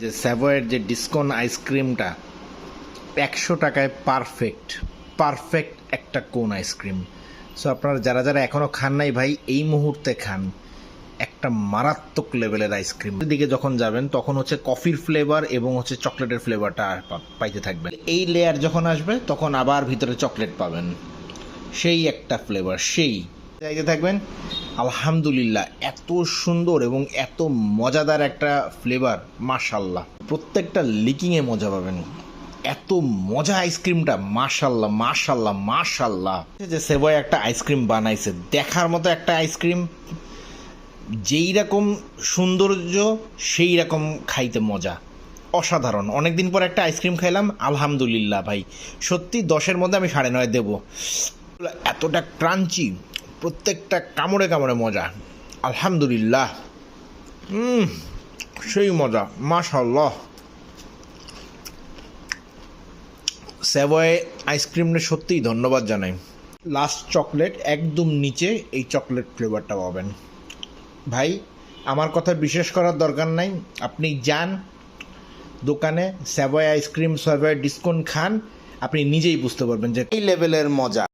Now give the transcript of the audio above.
যে স্যাভয়ের যে ডিসকন আইসক্রিমটা একশো টাকায় পারফেক্ট পারফেক্ট একটা কোন আইসক্রিম সো আপনারা যারা যারা এখনও খান নাই ভাই, এই মুহূর্তে খান। একটা মারাত্মক লেভেলের আইসক্রিম দিকে যখন যাবেন, তখন হচ্ছে কফির ফ্লেভার এবং হচ্ছে চকলেটের ফ্লেভারটা পাইতে থাকবেন। এই লেয়ার যখন আসবে, তখন আবার ভিতরে চকলেট পাবেন। সেই একটা ফ্লেভার সেই। চাইতে থাকবেন? আলহামদুলিল্লাহ, এত সুন্দর এবং এত মজাদার একটা ফ্লেভার মাশাল্লাহ প্রত্যেকটা লিকিংয়ে মজা পাবেন। এত মজা আইসক্রিমটা মাশাল্লাহ মাশাল্লাহ মাশাল্লাহ যে সেবয় একটা আইসক্রিম বানাইছে, দেখার মতো একটা আইসক্রিম যেই রকম সৌন্দর্য, সেই রকম খাইতে মজা। অসাধারণ। অনেকদিন পর একটা আইসক্রিম খাইলাম, আলহামদুলিল্লাহ ভাই। সত্যি দশের মধ্যে আমি সাড়ে নয় দেবো। এতটা ক্রাঞ্চি প্রত্যেকটা কামড়ে কামড়ে মজা। আলহামদুলিল্লাহ। হুম সেই মজা মাশাল্লাহ সেভয় আইসক্রিমটা সত্যিই ধন্যবাদ জানাই। লাস্ট চকলেট একদম নিচে এই চকলেট ফ্লেভারটা পাবেন। ভাই, আমার কথা বিশেষ করার দরকার নাই। আপনি যান দোকানে Savoy ice cream Savoy discount খান, আপনি নিজেই বুঝতে পারবেন যে এই লেভেলের মজা।